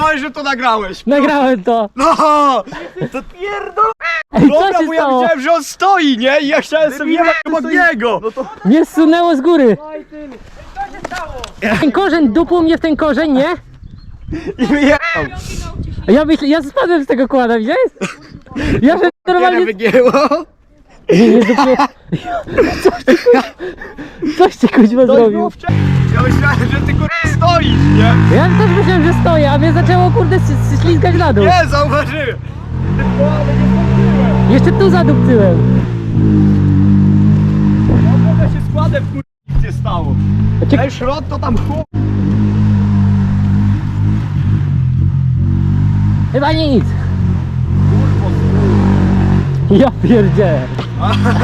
Powiedz, że to nagrałeś. Nagrałem to. No! To pierdol... Ej, Dobra, co się bo ja stało? widziałem, że on stoi, nie? I ja chciałem sobie jebać obok niego. No to... Mnie zsunęło z góry. Ten korzeń dupł mnie w ten korzeń, nie? I wyjechał. A ja myślę, ja spadłem z tego kłada, widziałeś? Ja się Nie normalnie... wygięło. Nie, nie, dupie... Coś ty, coś ty kuźwa To zrobił. było wcześniej. Ja myślałem, że ty kurwa stoisz, nie? Ja też myślałem, że stoję, a mnie zaczęło kurde s- s- ślizgać na dół. Nie, zauważyłem. Ty połowę nie. Jeszcze tu zadupcyłem. Ja mogę się składem nic nie stało. Cie- Ten szrot to tam chłop. Chyba nic. Ja pierdzielę.